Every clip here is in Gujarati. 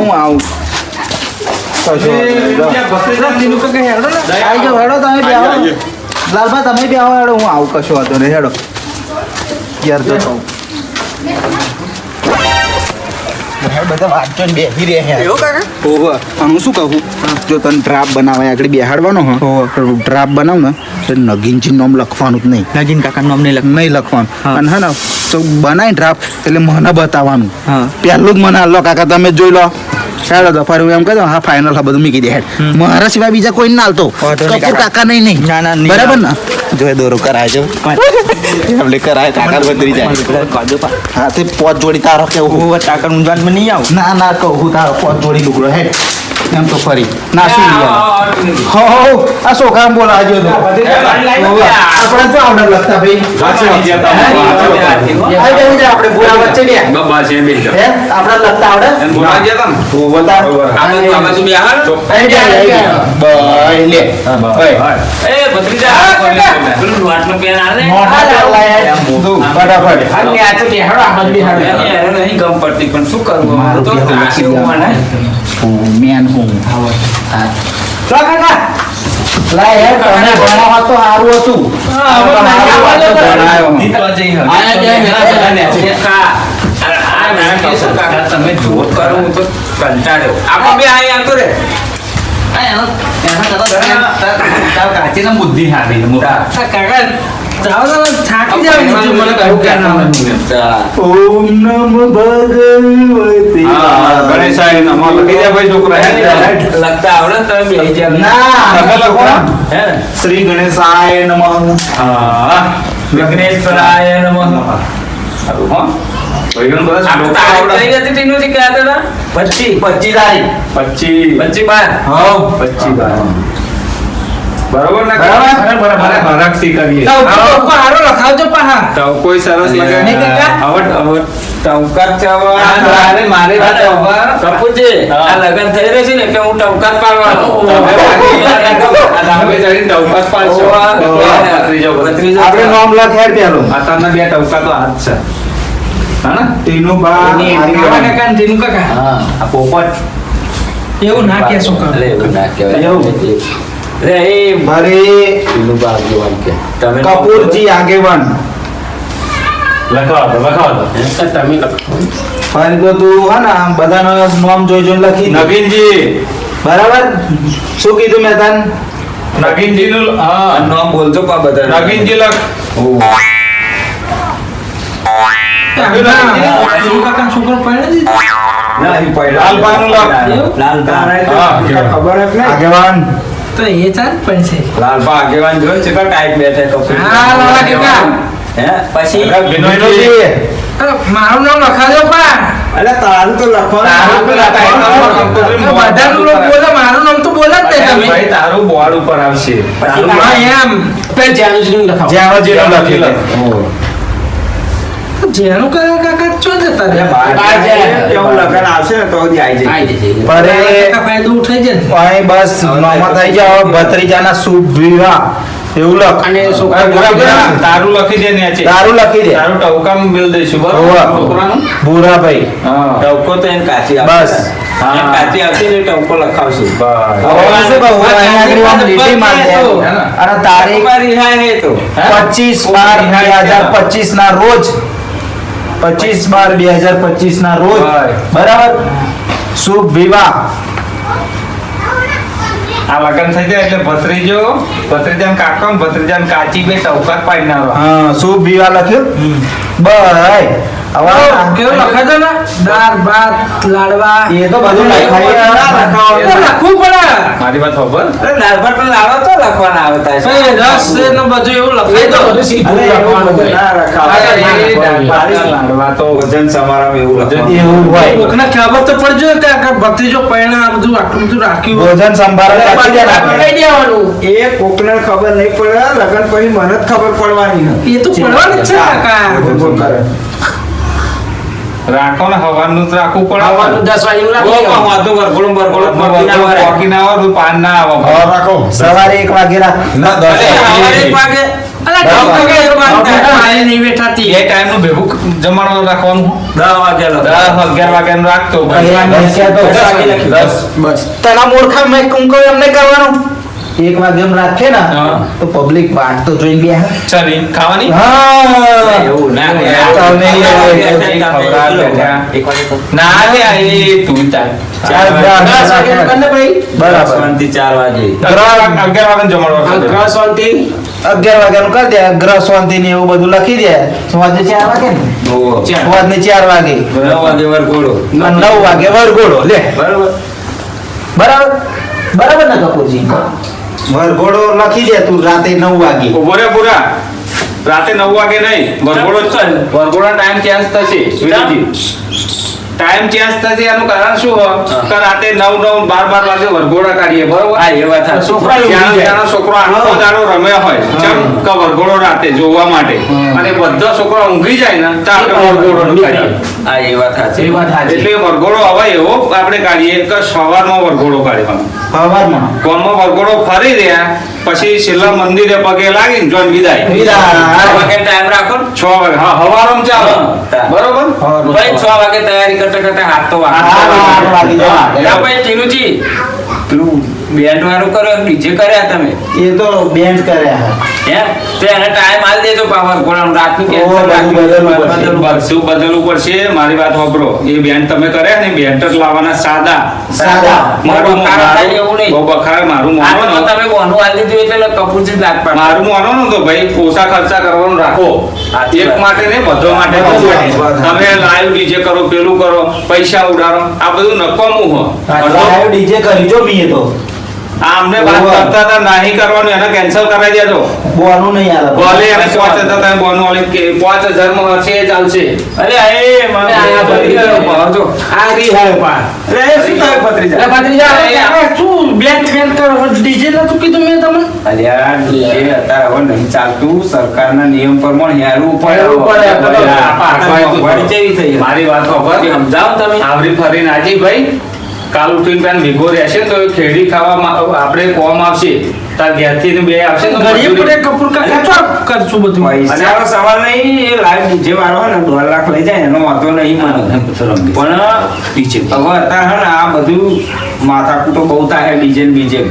હું આવું. હેડો તમે બે આવો હેડો હું આવું કશો વાંધો નહીં હેડો. યાર તો કહું બધા વાંચો ને બેસી રહ્યા એવું કાકા? ઓહો હું શું કહું? જો તને ડ્રાફ્ટ બનાવે આગળ બેહાડવાનો હો. ડ્રાપ બનાવ ને તો નગીનજી નામ લખવાનું જ નહીં. નગીન કાકા નામ નહીં લખ નહીં લખવાનું. અને હે ને તો બનાય ડ્રાફ્ટ એટલે મને બતાવવાનું. હા. પહેલું જ મને આલો કાકા તમે જોઈ લો. હેડો તો ફરી હું એમ કહી દઉં હા ફાઇનલ હા બધું મૂકી દે હેડ. મારા સિવાય બીજા કોઈ ના હાલતો. કપૂર કાકા. નહીં નહીં. ના, ના, બરાબર ને? જો દોરો કરાય છે. એમને કરાય કાકા બદલી જાય. હા તે પોત જોડી તારો કે હું કાકા ઊંઝાણમાં નહીં આવું. ના ના કહું તારો પોત જોડી લુગડો હેડ. એમ તો ફરી. નાસી ગયા હો હો આ છોકરા બોલાવજો તો? આપણે તો આવડે લખતા ભાઈ? આવી જવું છે આપણે બોલા વચ્ચે બે. હે? આપણે લખતા આવડે ઓ બતા આવી જાય આવી જાય બાય લે. બાય મોટા લાયા દો ફટાફટ પણ શું કરવું મારું તો ત્રાસી મને હું મેન હું હા ચલો કાકા લાય તને ભણાવવા તો સારું હતું તમારું વાત તમે જોત કરો હું તો કંટાળ્યો આપણે બે અહીંયા આવતો રે બુદ્ધિ હારી મોટા ઓમ નમઃ ભગવતે ગણેશાય નમઃ લખી દે ભાઈ છોકરા હે લખતા આવડે તમે બેસી જાવ ના લખો? હે? શ્રી ગણેશાય નમઃ હા વિઘ્નેશ્વરાય નમઃ સારું હો બરોબર? મારે નહીં કાકા? મારે મારે કપૂરજી આ લગન થઈ રહ્યું છે ને એટલે હું ટવકાત પાડવાનું પાડવાનો તમે બાકી આ ડાબે ટવકા પાડશો. આપણે નામ લખેર પેલું. આ તમને બે ટવકા તો હાથ છે. એવું ના કાકા. અરે એવું ના? રે એ મારે પેલું ભાગ્યવાન કે. તમે કપૂરજી આગેવાન. લખાવો તો લખાવો તો તમે લખો ફરી તો તું હે ને આમ બધાનો નામ જોઈ જોઈને લખી દે. નવીનજી બરાબર? શું કીધું મેં તન નવીનજી નું હા નામ બોલજો પા બધા નવીનજી લખ. કાકા છોકરો પરણે દીધો? લાલબાનું લખ હા ખબર જ નહીં. આગેવાન. તો એ ચાલ પણ છે. લાલબા આગેવાન જોઈ છે ટાઈપ બેઠે કપૂર હા, લાલા કાકા. હે? પછી? મારું નામ લખાજો પા અરે તારું તો લખવાનું. તો બોલે મારું નામ તો બોલે જ નહીં તમે. ભાઈ તારું બોર્ડ ઉપર આવશે. એમ. લખી લે. જેનું કાકા કાકા ચો જતા રહ્યા કેવું લગન આવશે ને તો જ આવી જાય પરે ફાયદો ઉઠાઈ જાય ને. બસ નોમાં થઈ જાઓ. ભત્રીજાના શુભ વિવાહ. એવું લખ. અને તારું લખી દે ને તારું લખી દે. તારું ટવકામ મિલ દઈશું. બરોબર? છોકરાનું? ભૂરાભાઈ. ટવકો તો એને કાચી બસ. હા. કાચી આવશે ને ટવકો લખાવશું. અને તારીખ તો. પચીસ બાર બે હજાર પચીસ ના રોજ પચીસ બાર બે હજાર પચીસ ના રોજ બરાબર? શુભ વિવાહ. આ લગન થઈ જાય એટલે ભત્રીજો ભત્રીજાન કાકો ભત્રીજાન કાચી બે ટવકાર પાડી નાખવા હા શુભ વિવાહ લખ્યું? બરાબર હવે લખે છે ને? દાળ ભાત લાડવા. એ તો બધું લખાઈ લખવું પડે. મારી વાત ખબર દાળ ભાત પણ લાવો તો લખવાના આવતા છે રસ ને બધું એવું લખાઈ દો ના રખાવા. અરે, એ દાળ ભાત લાડવા તો વજન સમારામાં એવું લખવાનું. એવું હોય. કોકને ખબર તો પડજો કે આ ભત્રીજો પૈણા આ બધું આટલું બધું રાખ્યું વજન સંભાળ રાખી દે ને એ કોકને ખબર નહીં પડે લગન પછી મને જ ખબર પડવાની એ તો પડવાની જ છે કાકા રાખો ને હવાનું જ રાખવું પડે. હવાનું દસ વાગ્યાનું રાખી ઓ, દેવાનું. વરઘોડું બરઘોડું ના ના ના સવારે વાગે રાખ. ના. સવારે વાગે. અલા કે એક વાત નહીં બેઠાતી એ ભેગું જમવાનું રાખવાનું. દસ રાખતો. વાગે લખી દસ બસ. તના મૂર્ખા મેં કું કહું એમ નહીં કરવાનું. એક વાગે રાખે ને તો પબ્લિક વાટ તો જોઈને બે ચાલી ખાવાની? હા. એવું ના તમે ના રે આ એ તું. ચાલ. અગિયાર કરી વાગ્યાનું દે. ગ્રહ શાંતિ ને એવું બધું લખી દે. ચાર વાગે ને? ઓહો. ચાર. વાગે. નવ વાગે વરઘોડો. નવ વાગે વરઘોડો. લે. બરોબર. બરાબર. બરાબર ને કપૂરજી? વરઘોડો લખી દે તું રાતે નવ વાગે. ઊભો રે પૂરા. રાતે નવ વાગે નહીં. વરઘોડો ચાલ. વરઘોડા ટાઈમ ચેન્જ થશે. વિનયજી ટાઈમ ચેન્જ થશે એનું કારણ શું કે રાતે નવ નવ બાર બાર વાગે વરઘોડા કાઢીએ બરોબર? હા એ વાત છોકરા આખો દાડો રમે હોય. ચમ કે વરઘોડો રાતે જોવા માટે. અને બધા છોકરા ઊંઘી જાય ને તો આપણે વરઘોડો હા એ વાત સાચી. એ વાત સાચી. એટલે વરઘોડો હવે એવો આપણે કાઢીએ કે સવારમાં વરઘોડો કાઢવાનો. સવારમાં. કોમમાં વરઘોડો ફરી રહ્યા પછી છેલ્લા મંદિરે પગે લાગી જોન વિદાય. વિદાય. વાગે ટાઈમ રાખો છ વાગે. હા હવારમાં ચાલો બરોબર? ભાઈ છ વાગે તૈયારી કરતા કરતા હાથ તો ભાઈ ટીનુજી પેલું બેન્ડ વાળું કરો ડીજે કર્યા તમે? એ તો બેન્ડ કર્યા મારી વાત વાપરો એ બેન તમે કર્યા ને બેન જ લાવવાના સાદા. સાદા. મારું મોનો તો તમે બોનું આલી દીધું એટલે કપૂરજી જ લાગ પાડે. મારું મોનો ને તો ભાઈ પોસા ખર્ચા કરવાનું રાખો. એક માટે ને બધો માટે. તમે લાઈવ ડીજે કરો પેલું કરો પૈસા ઉડાડો. આ બધું નકામું હો. લાઈવ ડીજે કરી જો મીએ તો. આ અમને વાત કરતા હતા નહીં કરવાનું એને કેન્સલ કરાવી દેજો. બોનું નહીં આવે બોલે એને પાંચ હજાર તમે બોનું વાળી કે પાંચ હજારમાં છે ચાલશે. અરે આ એ મને આ ભરી ગયો ભાવ આ રી હોય પા અરે શું થાય ભત્રીજા? અરે ભત્રીજા અરે શું બેન બેન કરો? ડીજે નતું કીધું મેં તમને? અલ્યા, ડીજે અત્યારે હવે નહીં ચાલતું. સરકારના નિયમ પ્રમાણે હેરવું પડે. થઈ મારી વાત ખબર? સમજાવ તમે આવરી ફરીને આજી ભાઈ કાલ ઉઠીને પેન ભેગો રહેશે તો ખેડી ખાવા આપણે કોમ આવશે. તાર ઘેરથી બે આવશે ઘડીએ પડે કપૂર કાકા કરશું બધું. પૈસાનો સવાલ નહીં એ લાઈવ જે વાળો હોય ને દોઢ લાખ લઈ જાય એનો વાંધો નહીં મને પણ હવે અત્યારે હે આ બધું માથાકૂટો બહુ થાય ડીજે બીજે.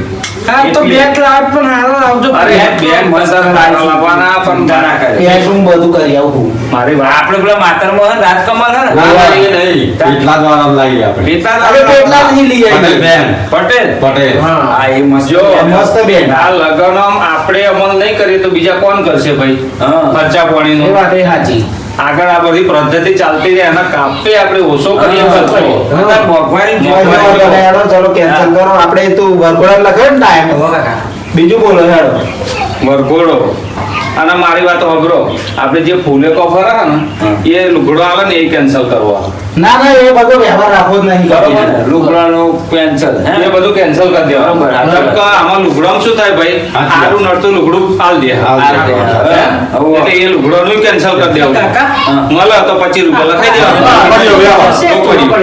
હા તો બેટ લાવ પણ હારો આવજો. અરે બેન બધા લાવવાના પણ ના કરે. પેટ હું બધું કરી આવું મારી આપણે પેલા માતરમાં હે ને રાજકમલ હે ના, ના, નહીં. એટલા જ વાળા લાવીએ આપણે. પેટલા અરે પેટલા જ લઈ આવી બેન. પટેલ? પટેલ. હા. એ મસ્ત મસ્ત બેન. આ લગન આપણે અમલ નહીં કરીએ તો બીજા કોણ કરશે ભાઈ? હા. ખર્ચા પાણી નો વાત એ સાચી. આગળ આ બધી પદ્ધતિ ચાલતી રહે એના કાપે આપણે ઓછો કરીએ ખર્ચો ચલો કેન્સલ કરો. આપણે તો વરઘોડા લખે ને ટાઈમ બીજું બોલો હેડો. વરઘોડો. અને મારી વાત અઘરો આપણે જે ફૂલે કોફર હે ને એ લુગડો આવે ને એ કેન્સલ કરવા. ના ના એ બધો વ્યવહાર રાખવો જ નહીં. લુગડાનું કેન્સલ હે? એ બધું કેન્સલ કરી દેવાનું બરાબર. આમાં લુગડામાં શું થાય ભાઈ? આરું. નડતું લુગડું આલ દે. એટલે એ લુગડાનું કેન્સલ કરી દેવું કાકા? મળે તો પચીસ રૂપિયા લખાઈ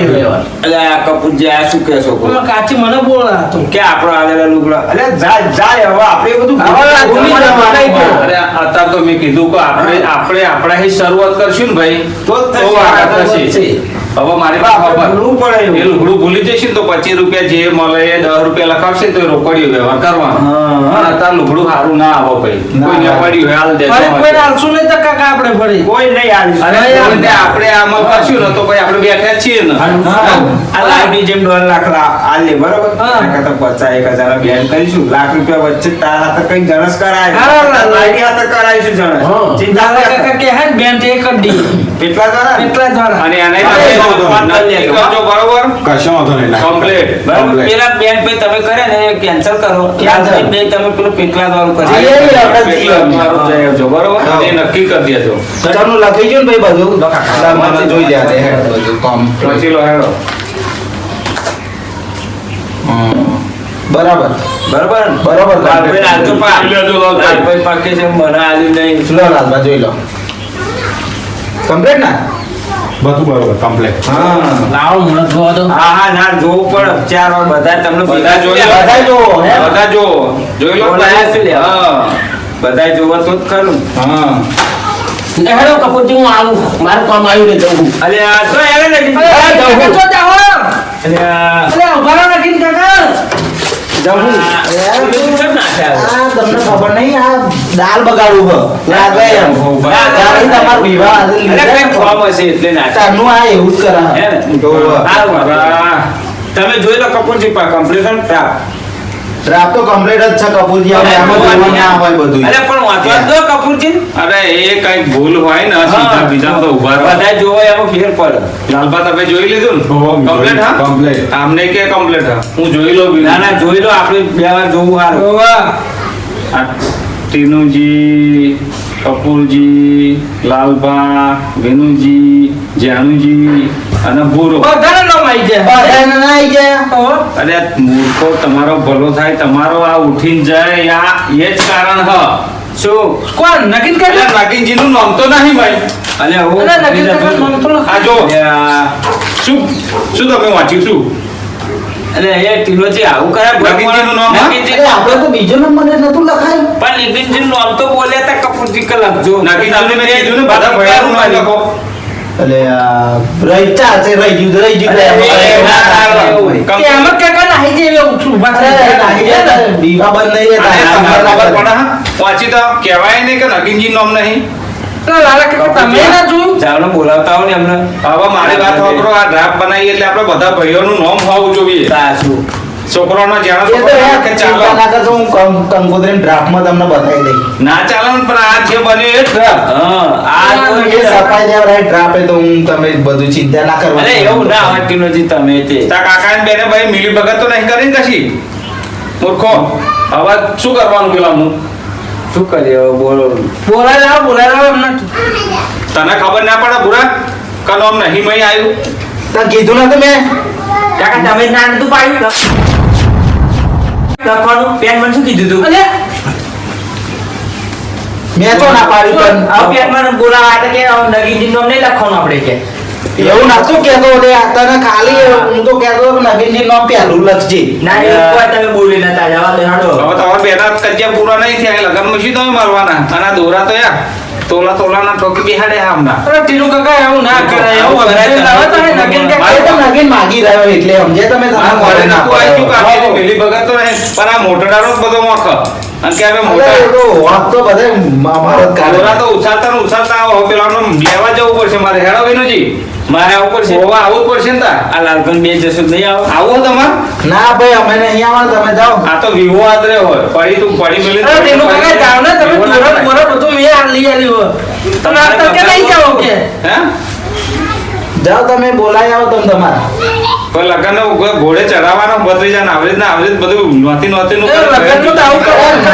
દેવાનું. એટલે આ કપૂરજી આ શું કહે? છો કાચી મને બોલા તો. કે આપણો આલેલા લુગડા? એટલે જાય જાય હવે આપણે બધું અત્યારે તો મેં કીધું કે આપણે આપણે આપણા હી શરૂઆત કરશું ને ભાઈ? તો થશે. તો. હવે મારી પાસે ખબર. એ લુગડું ભૂલી જશે તો પચીસ રૂપિયા જે મળે એ દસ રૂપિયા લખાવશે તો રોકડ્યું વ્યવહાર કરવાનો. પણ અત્યારે લુગડું સારું ના આવો ભાઈ. કોઈ. પડ્યું હાલ દે કોઈ હાલશું નહીં તો કાકા આપણે પડી કોઈ નહીં આવી આપણે આમાં કરશું ને તો ભાઈ આપણે બેઠા છીએ ને. આ લાઈવની જેમ દોઢ લાખ હાલે બરોબર? કરતા પચાસ એક હજાર બેન કરીશું. લાખ રૂપિયા વચ્ચે તારા હાથે કઈ ગણસ કરાય. લાઈની હાથે કરાવીશું ગણસ ચિંતા કાકા કે હે બેન એક જ દી. કેટલા દ્વારા? એટલા દ્વારા? અને એને કરજો બરોબર. કશો વાંધો નહીં કમ્પ્લીટ બરાબર. પેલા બેન પે તમે કરે ને કેન્સલ કરો. Cancel. ત્યાર તમે પેલું પેટલા વાળું કરી એ આપણે મારું જઈ આવજો, બરોબર? એ નક્કી કરી દેજો. ચલનું લખી ગયું ને ભાઈ બધું? મને જોઈ લે દે હેડ બધું કામ પછી લો હેડો. હમ. બરાબર. બરોબર? બરોબર. પા. લેજો, પાકે છે મને આલ્યું નહીં. લો જોઈ લો. કમ્પ્લીટ ના? બધું બરોબર કમ્પ્લેટ હા. લાવો મને જોવા દો. હા હા ના જોવું પડે. ચાર વાર બધા તમને બધા જોઈ બધા જો બધા જો જોઈ લો. હા. બધા જોવો તો જ ખરું. હા. હેડો કપૂરજી હું આવું. મારું કામ આવ્યું ને જવું અલે આ તો એને ને અરે કાકા, જો જાઓ. અલે આ. અરે ઊભા રહો કાકા. જવું. આ તમને ખબર નહીં આ દાલ લાગે એમ. ત્યારે તમારો વિવાહ ને. ખોમ હશે એટલે આ એવું જ કરે હે ને? તમે જોઈ લો કપૂરજી પા કમ્પ્લીશન પ્રાપ્ત રાત તો કમ્પ્લીટ જ છે કપૂરજી હવે જોવાનું ના હોય બધું અરે પણ વાંચવા દો કપૂરજી. અરે એ કઈ ભૂલ હોય ને સીધા બીજા તો ઊભા બધા જોવો એમાં ફેર પડે. લાલબા તમે જોઈ લીધું ને? કમ્પ્લીટ હા? કમ્પ્લીટ આમને કે કમ્પ્લીટ હા? હું જોઈ લો. ના ના જોઈ લો આપણે બે વાર જોવું હારું. આ ટીનુજી કપૂરજી લાલબા વેનુજી જાનુજી અને ભૂરો. અરે મૂર્ખો તમારો ભલો થાય તમારો આ ઉઠીને જાય આ એ જ કારણ હ. શું? કોણ? નકીન અરે કાકા નું નામ તો નહીં ભાઈ. અલે હું આ જો. શું? શું તમે વાંચ્યું શું? અલે એ ટીલોજી આવું કરે નગીનજીનું નામ? આપણે તો બીજો નંબર મને નતું લખાય. પણ નિતિનજીનું નામ તો બોલે તા કપૂરજી કે લખજો નાગિનજીને મેં કીધું ને બધા ભયારું નામ લખો. એટલે આ છે રહી ગયું તો રહી ગયું કે આમાં કાકા નાહી જાય એવું દીવા બંધ નહીં રહેતા. ખબર પડે પાછી તો કહેવાય નહીં કે નગીનજી નામ નહીં. તમે ના જોયું ચાલો બોલાવતા હો ને એમને હવે મારી વાત સાંભળો આ ડ્રાફ્ટ બનાવીએ એટલે આપણે બધા ભાઈઓનું નામ હોવું જોઈએ. તા છોકરાનો જાણો છોકરો કે ચાલો. ના કરશો, હું કં- ડ્રાફ્ટમાં તમને બતાવી દઈશ. ના ચાલે પણ આ જે બન્યું એ ડ્રાફ્ટ. હા આ એ તો સફાઈ દેવડાય ડ્રાફ્ટ તો હું તમે બધું ચિંતા ના કરવા અરે એવું ના હોય નથી તમે તે. તા કાકા ને બેને ભાઈ મિલી ભગત તો નહીં કરી ને કશી? મૂર્ખો. હવે શું કરવાનું પેલા હું? શું કરીએ? બોલો. બોલાય લાવો બોલાય લાવો એમને. તને ખબર ના પડે બુરા? કે આમ નહીં મય આવ્યું તો કીધું નતું મેં? કાકા તમે ના નતું પાડ્યું? લખવાનું? પેન મને શું કીધું તું? અલે. મેં તો ના પાડ્યું આ પેન મને બોલાવા કે નગીન નગીનજી નહીં લખવાનું આપણે કે. એવું નતું કેતો લે તને ખાલી હું તો કેતો કે નગીનજી નામ પહેલું લખજે ના એવું કોઈ તમે બોલી નતા જવા દે હાડો હવે તમારા બેના કજિયા પૂરા નહીં થયા લગનમાં શું તમે મારવાના અને આ દોરા તો યાર તોલા તોલાના ઠોકી બિહાડે આમના અરે ટીનુ કાકા એવું ના કરે એવું વધારે લાવો તો એ નગીન કાકા એ તો નગીન માગી રહ્યો એટલે સમજે તમે તમારે મોડે ના નતું આવ્યું કે આપણે પાડો. મિલી ભગત તો નહીં પણ આ મોટડાનો જ બધો મોખ અને કે હવે મોટા વાત તો બધે અમારો જ તો ઉછાળતા ને ઉછાળતા આવો. પેલાનો લેવા જવું પડશે મારે. હેડો વિનુજી. મારે આવું પડશે. હોવા આવવું પડશે ને આ લાલકન બે જશો નહીં આવો. આવો તમાર? ના ભાઈ અમે નહીં આવવાના તમે જાઓ. આ તો વિવો આદરે હોય. પડી તું પડી મેલી અરે ટીનુ કાકા જાઓ ને તમે. બોરો બોરો બધું મેં આ લઈ આલ્યું હો. તમે આ તડકે નહીં જાઓ કે? હે? જાઓ તમે બોલાઈ આવો તમે તમારા. પણ લગન ઘોડે ચડાવવાનો બત્રીજા ને આવરેજ ને આવરેજ બધું નોતી નોતી નું એ લગનનું આવું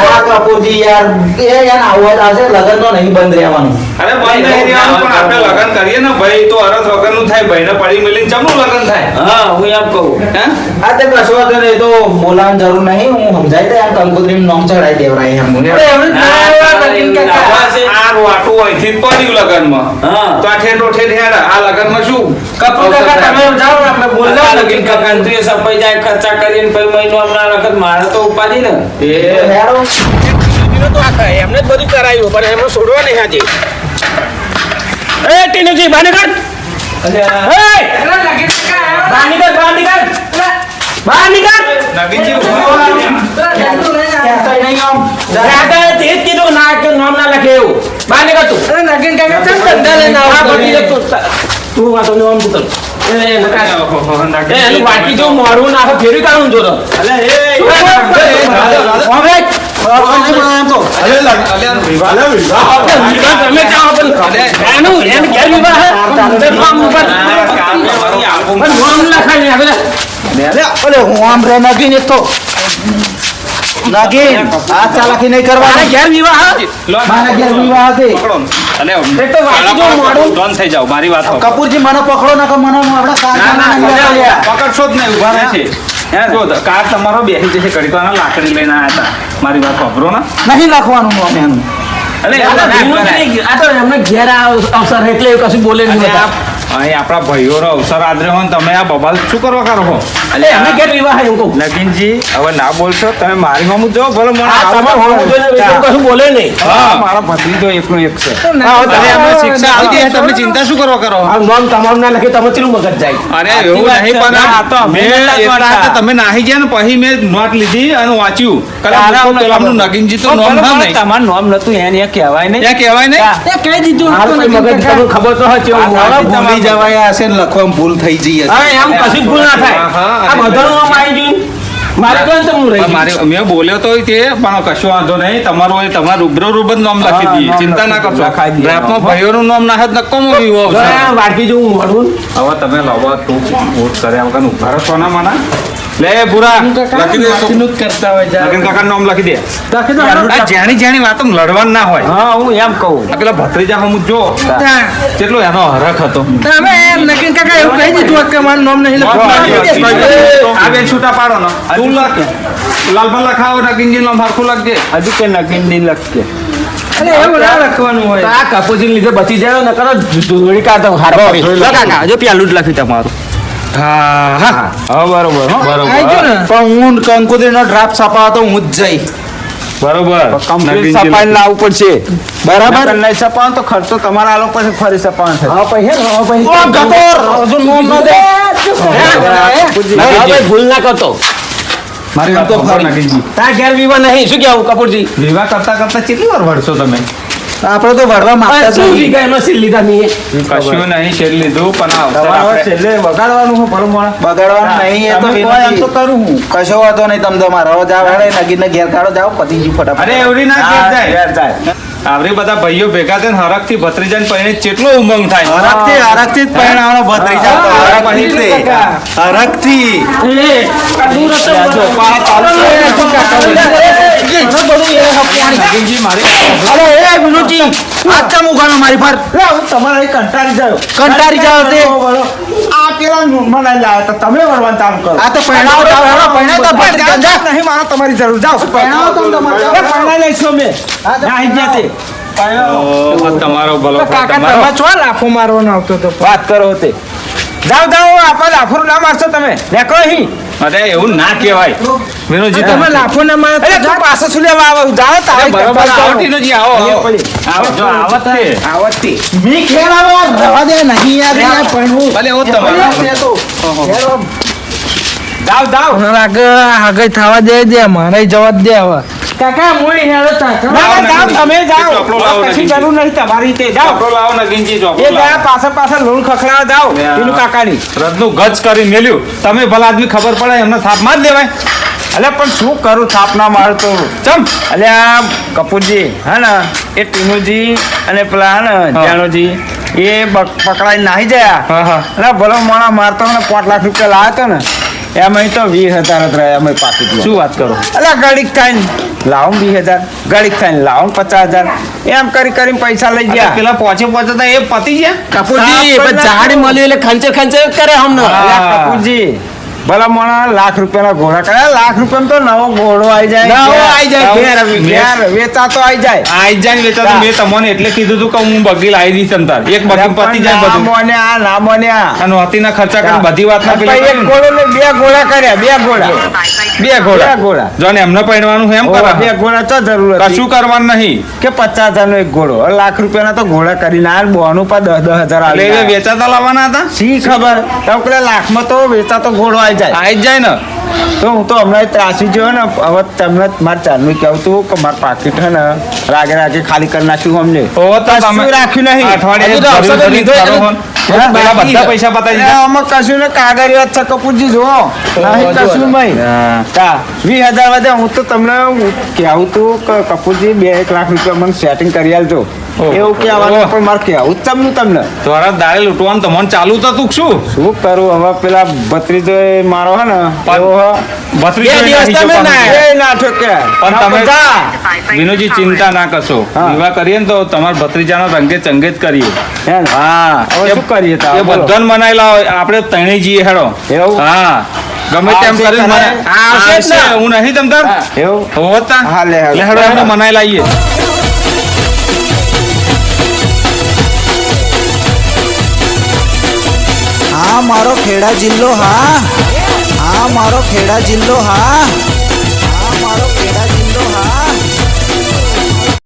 અરે કપૂરજી યાર એ યાર આવું આવશે લગન તો નહીં બંધ રહેવાનું. અરે બંધ નહીં રહેવાનું પણ આપણે લગન કરીએ ને ભાઈ તો અરસ વગરનું થાય ભાઈ ને પડી મેલીને ચમનું લગન થાય? હા હું એમ કહું. હે? આ તે કશો એ તો બોલાવવાની જરૂર નહીં હું સમજાઈ દે યાર કંકોત્રીનું નામ ચડાઈ દેવરાય એમ મને ના આ વાટું અહીંથી પડ્યું લગનમાં. તો આ ઠેઠ ઠેઠ હેડ આ લગનમાં શું કપૂર કાકા તમે જાઓ ને આપણે બોલવા. લગીન કાકા તું એ જાય ખર્ચા કરીને પછી મહિનો હમણાં લખત મારે તો ઉપાધિ ને. એ. હેડો. એમને જ બધું કરાયું પણ એમને છોડવા નહીં આજે એ ટીનુજી બાને કાઢ બહાર નીકળ બહાર નીકળ બહાર નીકળ નગીનજી ઊભા રહો. ક્યાંય નહીં આમ. કાકા તે જ કીધું ના નામ ના લખે એવું. બહાર નીકળ તું નગીન કાકા ધંધા લઈને આવો આ બધી તું વાતો નો આમ તું એ નકા એ એનું વાટી જો મોરું ના આખું કાઢું જો તો અલ્યા, એ, ને આમ રે નથી એક તો નગીન આ ચાલાકી નહીં કરવાની. ઘેર વિવાહ લો, મારા ઘેર વિવાહ છે. અને એ તો જો મોડું. ડોન થઈ જાવ મારી વાત. કપૂરજી મને પકડો ના કે મને આપડા કાર. પકડશો જ નહીં, ઊભા છે. હે? જો કાર તમારો બેસી જશે ઘડીક વારમાં લાકડી લઈને આયા હતા. મારી વાત સાંભળો ના નહીં લખવાનું નામ એનું. અલે આ તો એમને ઘેર અવસર એટલે કશું બોલે નહીં અહીં આપણા ભાઈઓનો અવસર આદરે હોય તમે આ બબાલ શું કરવા કરો છો? એટલે અમે કે વિવાહ હે, કહું. નગીનજી હવે ના બોલશો તમે મારી હમું જો ભલે મને કશું બોલે નહીં. હા. મારા ભત્રીજો એકનો એક છે. તમે અમે શિક્ષા આવી દે તમે ચિંતા શું કરવા કરો? આ નામ તમારું ના લખે તમે ચેલું મગજ જાય? અરે એવું નહીં પણ આ તો અમે તમે નાહી ગયા ને પછી મેં નોટ લીધી અને વાંચ્યું. કલા તારા મૂકો પેલાનું નગીનજી તો નોમ ના નહીં. તમારું નામ નતું એને કહેવાય નહીં? કહેવાય નહીં? કહી દીધું મગજ ખબર તો હોય જવાય હશે ને લખવામાં ભૂલ થઈ જઈ હશે. એમ કશું ભૂલ ના થાય. આ બધાનું આમ આવી ગયું. મારે તો તો હું રહી મારે મેં બોલ્યો તો તે પણ કશો વાંધો નહીં. તમારું એ તમારું રૂબરૂ રૂબત નામ લખી દઈએ. ચિંતા ના કરશો. ડ્રાફ્ટમાં ભાઈઓનું નામ નાખે તો નક્કો માં વિવો તો આવશે આ વાટકી હવે તમે લાવો તું વોટ કર્યા વગર ઊભા રહો ના માના. લે બુરા લખી દે વાતનું કરતા હોય જા. લગન કાકા નામ લખી દે. લખી દો, આ જાણી જાણી વાતો લડવાનું ના હોય. હા હું એમ કહું. આ પેલા ભત્રીજા હું. જો કેટલો એનો હરખ હતો. આ બેન છૂટા પાડો ને. લખ લાલભાઈ લખાવો નગીનજી નામ હરખું લાગજે હજુ કે આ લીધે બચી જાય ને કરો ધૂળી કાઢો હારો કાકા, હજુ પેલું જ લખ્યું તમારું હા હા હા બરોબર પણ હું ડ્રાફ્ટ તો હું જ જઈ બરોબર કમ્પ્લીટ સફાઈ લાવવું પડશે બરાબર નહીં સપાવવાનું તો ખર્ચો તમારા આલો પછી ફરી સપાવાનો થશે. હા પછી હા પછી. ઓ ગતોર હજુ નોમ ન દે ના, હા ભાઈ, ભૂલ ના કરતો મારી વાત તો ખરી. તારા ઘેર વિવાહ નહીં. શું કેવું કપૂરજી? વિવાહ કરતા કરતા કેટલી વાર વળશો તમે? આપણે તો વળવા માંગતા શું નથી. એનો સીલ લીધા નહીં કશું નહીં શેર લીધું પણ આ છેલ્લે વગાડવાનું હું ભરમણ બગાડવાનું નહીં એ તો વિનંતી. તો કરું હું. કશો વાંધો નહીં તમે તમારો જાવ હેડે નગીને ઘેર કાઢો જાવ પતિ ફટાફટ. અરે એવડી ના ઘેર જાય. ઘેર જાય. આવરી બધા ભાઈઓ ભેગા થઈને હરખથી ભત્રીજાને પહેણે કેટલો ઉમંગ થાય હરખથી હરકથી ભત્રીજા હરકથી હરખથી જ તે. હરખથી નગીનજી મારી પર તમારા કંટાળી જાયો. કંટાળી તે. મને તો તમે વળવાનું ચાલુ કરો. આ તો નહીં મારે તમારી જરૂર જાઓ. તમારે. લઈશું તે. ઓહો, તમારો ભલો કાકા તમારો. તમે છો લાફો મારવાનો આવતો તો વાત કરો તે. જાઓ જાઓ આપણે લાફો ના મારશો તમે. નીકળો અહીં. અરે એવું ના કહેવાય. વિનોદજી તમે લાફો ના મારો અરે તું પાછો છું લેવા આવો? જાઓ તારે બરોબર આવો નથી આવો આવો. જો આવત. છે આવતી. મી ખેલાવો દવા દે નહીં યાર પરણવું ભલે ઓ તમારું. છે તો. જાઓ જાઓ. આગળ થવા દે દે મારે જવા દે હવે. કાકા મોડી હેડો ના જાઓ તમે જાઓ. નગીનજી. જરૂર નહીં તમારી રીતે જાઓ. ચોપડો લાવો નગીનજી, ચોપડો એ. ગયા પાછળ પાછળ લોણ ખખડાવા જાઓ પેલું કાકાની. રદનું ગજ કરી મેલ્યું. તમે ભલા આદમી ખબર પડે એમને થાપ માર દેવાય. અલે પણ શું કરું થાપ ના મારું તો? ચમ. અલે આ કપૂરજી હે ને એ ટીનુજી અને પેલા હે ને જાણોજી એ બક- પકડાઈ નાહી ગયા. હા હા. અરે ભલો માણા મારતો ને પાંચ લાખ રૂપિયા લાવ્યો હતો ને. એમાં તો વીસ હજાર જ રહ્યા એમાં પાકી શું વાત કરો? અલા ગાડી ખાઈને લાવો વીસ હજાર ગાડી ખાઈને લાવો પચાસ હજાર. એમ કરી કરીને પૈસા લઈ ગયા. પેલા પહોંચે પહોંચતા એ પતી ગયા કપૂરજી ઝાડ મળ્યું એટલે ખંચે ખંચે કરે હમણાં. કપૂરજી ભલા મોણા લાખ રૂપિયાના ઘોડા કર્યા. લાખ રૂપિયા તો નવો ઘોડો આવી જાય. નવો આવી જાય. ઘેર, ઘેર વેચા તો આવી જાય. આઈ જાય ને વેચા તો મેં તમને એટલે કીધું હતું કે હું બગી લાવી દઈશ તમ એક બગી પતી જાય ના મોને આ ના આ. અને વાતીના ખર્ચા કરી બધી વાત ના પેલા એક ઘોડો ને. બે ઘોડા કર્યા બે ઘોડા. બે ઘોડા. બે ઘોડા. જોને એમને પહેરવાનું એમ ઓવા, બે ઘોડા તો જરૂર. કશું કરવાનું નહીં. કે પચાસ હજાર નો એક ઘોડો. લાખ રૂપિયાના તો ઘોડા કરીને આ બોનું પર દસ દસ હજાર એટલે વેચાતા લાવવાના હતા? શી ખબર? તો પેલા લાખમાં તો વેચાતો ઘોડો આવી જાય. આઈ જ જાય ને. તો હું તો હમણાં ત્રાસી ગયો ને હવે તમને મારે ચારનું કેવું હતું કે મારું પાકીટ હે ને રાગે રાગે ખાલી કરી નાખ્યું અમને. તો રાખ્યું નહીં. તો બધા પૈસા આમાં કશું ને કાગળિયા છે કપૂરજી જુઓ. નહીં કશું તા વીસ હજાર વધે હું તો તમને કહેવું તું કે કપૂરજી બે એક લાખ રૂપિયા મને સેટિંગ કરી આલજો. એવું કે ઓહો. પણ માર કે જ તમને તમને. તારા દાળે લૂંટવાનું તમને ચાલુ તો તું શું? શું કરું? હવે પેલા ભત્રીજો મારો હે ને એવો ભત્રીજો ના ઠોકે. પણ તમે વિનોજી ચિંતા ના કરશો. વિવાહ કરીએ ને તો તમારા ભત્રીજાનો રંગે ચંગે જ કરીએ. હા હવે શું કરીએ તો? એ. બધાને મનાઈ લાવો આપણે ત્રણેય જઈએ હેડો. એવું? હા. ગમે તેમ કરીને મને આવશે. હું નહીં તમ તાર એવું? હોતા હા, લે હેડો. મનાઈ લાવીએ હા મારો ખેડા જિલ્લો હા. આ મારો ખેડા જિલ્લો હા.